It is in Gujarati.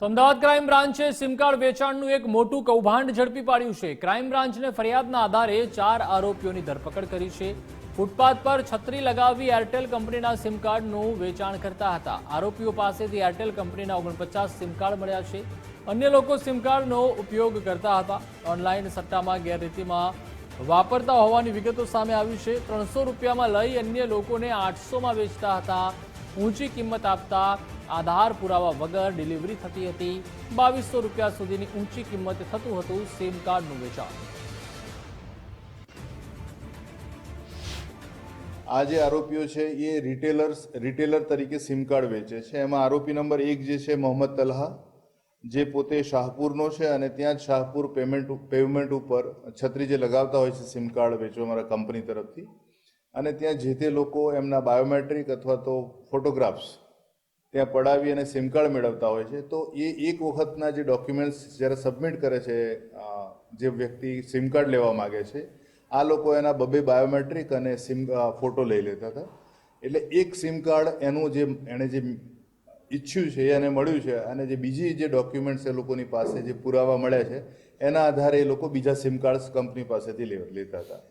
તો અમદાવાદ ક્રાઇમ બ્રાન્ચે સિમ કાર્ડ વેચાણનું એક મોટું કૌભાંડ ઝડપી પાડ્યું છે. ક્રાઇમ બ્રાન્ચને ફરિયાદના આધારે ચાર આરોપીઓની ધરપકડ કરી છે. ફૂટપાથ પર છત્રી લગાવી એરટેલ કંપનીના સિમ કાર્ડનું વેચાણ કરતા હતા. આરોપીઓ પાસેથી એરટેલ કંપનીના ઓગણપચાસ સિમ કાર્ડ મળ્યા છે. અન્ય લોકો સિમ કાર્ડનો ઉપયોગ કરતા હતા. ઓનલાઈન સટ્ટામાં ગેરરીતિમાં વાપરતા હોવાની વિગતો સામે આવી છે. ત્રણસો રૂપિયામાં લઈ અન્ય લોકોને આઠસોમાં વેચતા હતા. ઊંચી કિંમત આપતા આધાર પુરાવા વગર ડિલિવરી થતી હતી. બાવીસો રૂપિયા સુધીની ઊંચી કિંમતે થતું હતું સિમ કાર્ડનું વેચાણ. આ જે આરોપીઓ છે, એ રિટેલર્સ રિટેલર તરીકે સિમ કાર્ડ વેચે છે. એમાં આરોપી નંબર એક જે છે, મોહમ્મદ તલહા, જે પોતે શાહપુરનો છે અને ત્યાં જ શાહપુર પેમેન્ટ પેમેન્ટ ઉપર છત્રી જે લગાવતા હોય છે સિમ કાર્ડ વેચવા મારા કંપની તરફથી અને ત્યાં જે તે લોકો એમના બાયોમેટ્રિક અથવા તો ફોટોગ્રાફ્સ ત્યાં પડાવી અને સિમ કાર્ડ મેળવતા હોય છે, તો એ એક વખતના જે ડોક્યુમેન્ટ્સ જ્યારે સબમિટ કરે છે જે વ્યક્તિ સિમ કાર્ડ લેવા માગે છે, આ લોકો એના બબે બાયોમેટ્રિક અને સિમ ફોટો લઈ લેતા હતા. એટલે એક સિમ કાર્ડ એનું જે, એણે જે ઈચ્છ્યું છે એને મળ્યું છે અને જે બીજી જે ડોક્યુમેન્ટ્સ એ લોકોની પાસે જે પુરાવા મળ્યા છે, એના આધારે એ લોકો બીજા સિમ કાર્ડ્સ કંપની પાસેથી લેતા હતા.